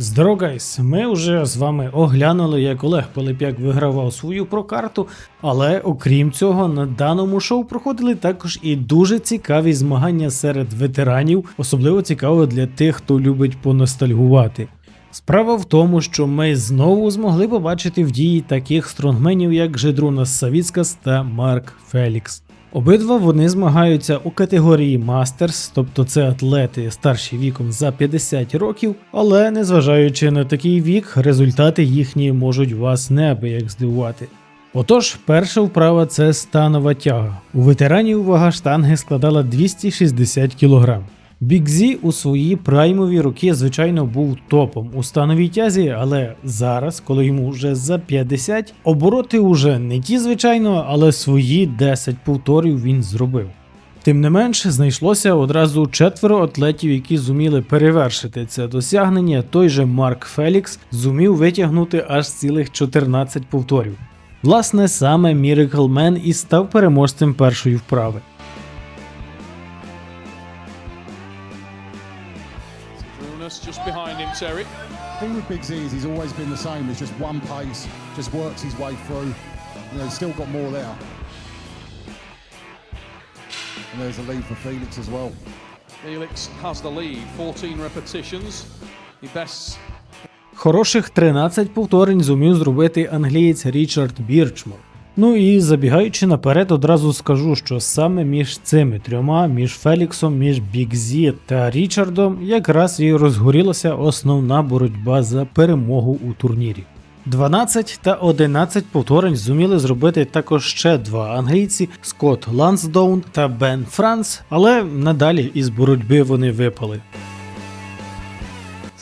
Здорово, гайс! Ми вже з вами оглянули, як Олег Пилип'як вигравав свою прокарту, але окрім цього, на даному шоу проходили також і дуже цікаві змагання серед ветеранів, особливо цікаво для тих, хто любить поностальгувати. Справа в тому, що ми знову змогли побачити в дії таких стронгменів, як Жедрунас Савіцкас та Марк Фелікс. Обидва вони змагаються у категорії Мастерс, тобто це атлети старші віком за 50 років, але незважаючи на такий вік, результати їхні можуть вас неабияк здивувати. Отож, перша вправа це станова тяга. У ветеранів вага штанги складала 260 кг. Бікзі у свої праймові роки, звичайно, був топом у становій тязі, але зараз, коли йому вже за 50, обороти уже не ті, звичайно, але свої 10 повторів він зробив. Тим не менш, знайшлося одразу четверо атлетів, які зуміли перевершити це досягнення. Той же Марк Фелікс зумів витягнути аж цілих 14 повторів. Власне, саме Miracle Man і став переможцем першої вправи. Brunas just behind him, Terry. thing with Big Z is he's always been the same. It's just one pace, just works his way through. You know, he's still got more there. And there's a lead for Felix as well. Felix has the lead, 14 repetitions. He best Хороших 13 повторень зумів зробити англієць Річард Бірчмор. Ну і забігаючи наперед, одразу скажу, що саме між цими трьома, між Феліксом, між Бікзі та Річардом, якраз і розгорілася основна боротьба за перемогу у турнірі. 12 та 11 повторень зуміли зробити також ще два англійці Скотт Лансдоун та Бен Франс, але надалі із боротьби вони випали.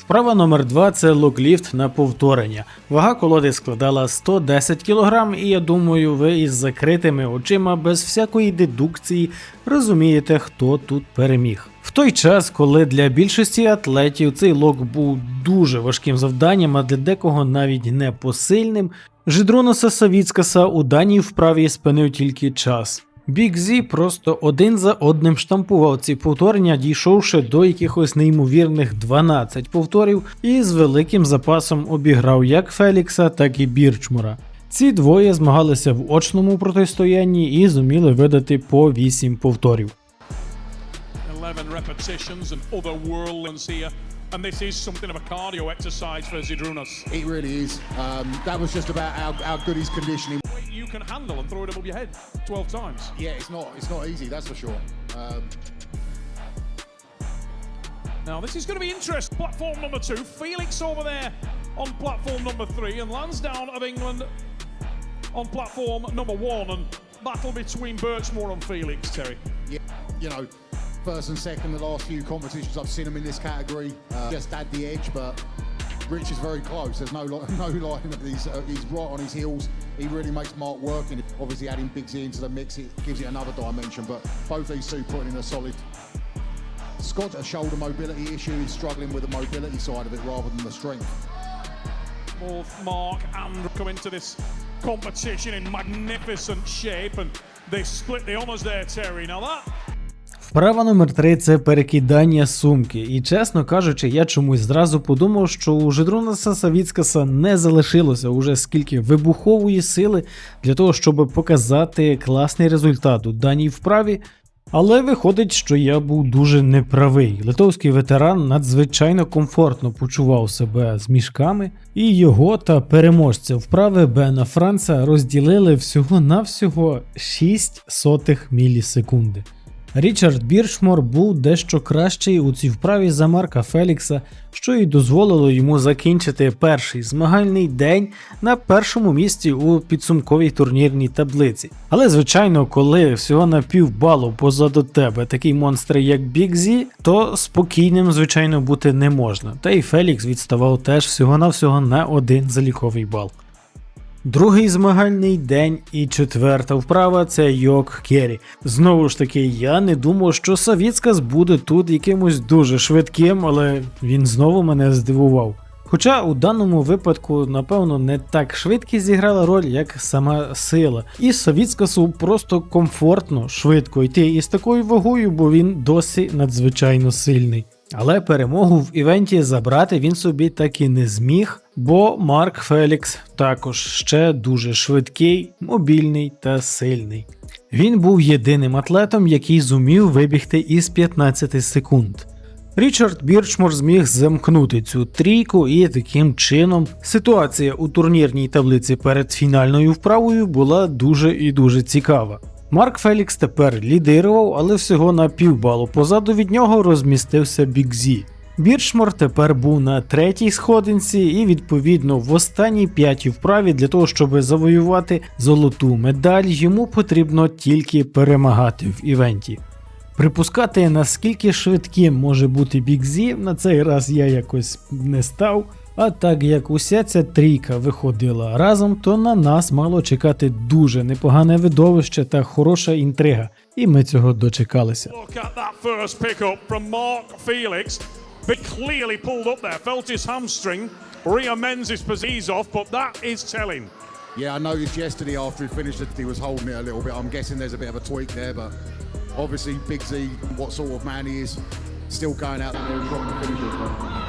Вправа номер 2 це локліфт на повторення. Вага колоди складала 110 кг, і я думаю, ви із закритими очима без всякої дедукції розумієте, хто тут переміг. В той час, коли для більшості атлетів цей лок був дуже важким завданням, а для декого навіть не посильним, Жидроноса Савіцкаса у даній вправі спинив тільки час. Бік Зі просто один за одним штампував ці повторення, дійшовши до якихось неймовірних 12 повторів, і з великим запасом обіграв як Фелікса, так і Бірчмура. Ці двоє змагалися в очному протистоянні і зуміли видати по 8 повторів. 11 repetitions and other whirlwinds here. And this is something of a cardio exercise for Zidrunas. It really is. Um, that was just about how, how good his conditioning. You can handle and throw it above your head 12 times. Yeah, it's not it's not easy, that's for sure. Um, Now, this is going to be interesting. Platform number two, Felix over there on platform number three, and Lansdowne of England on platform number one. And battle between Birchmore and Felix, Terry. yeah, you know, first and second, the last few competitions I've seen him in this category. Uh, just had the edge, but Rich is very close. There's no no line. He's uh, he's right on his heels. He really makes Mark work, and obviously adding Big Z into the mix, it gives it another dimension. But both these two putting in a solid. Scott, a shoulder mobility issue. He's struggling with the mobility side of it rather than the strength. Both Mark and come into this competition in magnificent shape, and they split the honours there, Terry. Now that Вправа номер 3 це перекидання сумки. І чесно кажучи, я чомусь зразу подумав, що у Жидронаса Савіцкаса не залишилося уже скільки вибухової сили для того, щоб показати класний результат у даній вправі. Але виходить, що я був дуже неправий. Литовський ветеран надзвичайно комфортно почував себе з мішками, і його та переможця вправи Бена Франца розділили всього-навсього 6 сотих мілісекунди. Річард Бірчмор був дещо кращий у цій вправі за Марка Фелікса, що й дозволило йому закінчити перший змагальний день на першому місці у підсумковій турнірній таблиці. Але звичайно, коли всього на півбалу позаду тебе такий монстр, як Бікзі, то спокійним, звичайно, бути не можна. Та й Фелікс відставав теж всього-навсього на один заліковий бал. Другий змагальний день і четверта вправа це Йок Керрі. Знову ж таки, я не думав, що Савіцкас буде тут якимось дуже швидким, але він знову мене здивував. Хоча у даному випадку, напевно, не так швидкість зіграла роль, як сама сила. І Савіцкасу просто комфортно, швидко йти із такою вагою, бо він досі надзвичайно сильний. Але перемогу в івенті забрати він собі так і не зміг, бо Марк Фелікс також ще дуже швидкий, мобільний та сильний. Він був єдиним атлетом, який зумів вибігти із 15 секунд. Річард Бірчмор зміг замкнути цю трійку, і таким чином ситуація у турнірній таблиці перед фінальною вправою була дуже і дуже цікава. Марк Фелікс тепер лідирував, але всього на півбалу позаду від нього розмістився Бік Зі. Бірчмор тепер був на третій сходинці, і відповідно в останній п'ятій вправі для того, щоб завоювати золоту медаль, йому потрібно тільки перемагати в івенті. Припускати, наскільки швидким може бути Бікзі, на цей раз я якось не став. А так як уся ця трійка виходила разом, то на нас мало чекати дуже непогане видовище та хороша інтрига, і ми цього дочекалися. That. Big clearly pulled up there, felt his hamstring. Reamends his off, but that is telling. Yeah, I noticed yesterday after he finished it, he was holding it a little bit. I'm guessing there's a bit of a tweak there, but obviously Big Z, what sort of man he is, still going out there and dropping the finishes.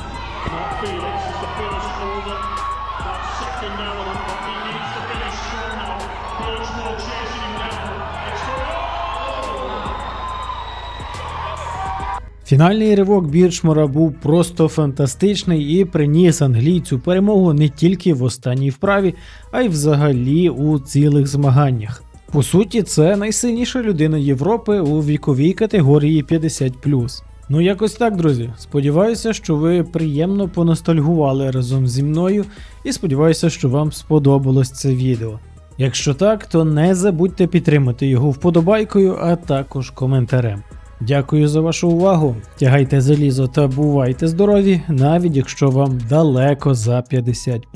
Фінальний ривок Бірчмора був просто фантастичний і приніс англійцю перемогу не тільки в останній вправі, а й взагалі у цілих змаганнях. По суті, це найсильніша людина Європи у віковій категорії 50. Ну, якось так, друзі. Сподіваюся, що ви приємно поностальгували разом зі мною, і сподіваюся, що вам сподобалось це відео. Якщо так, то не забудьте підтримати його вподобайкою, а також коментарем. Дякую за вашу увагу. Тягайте залізо та бувайте здорові, навіть якщо вам далеко за 50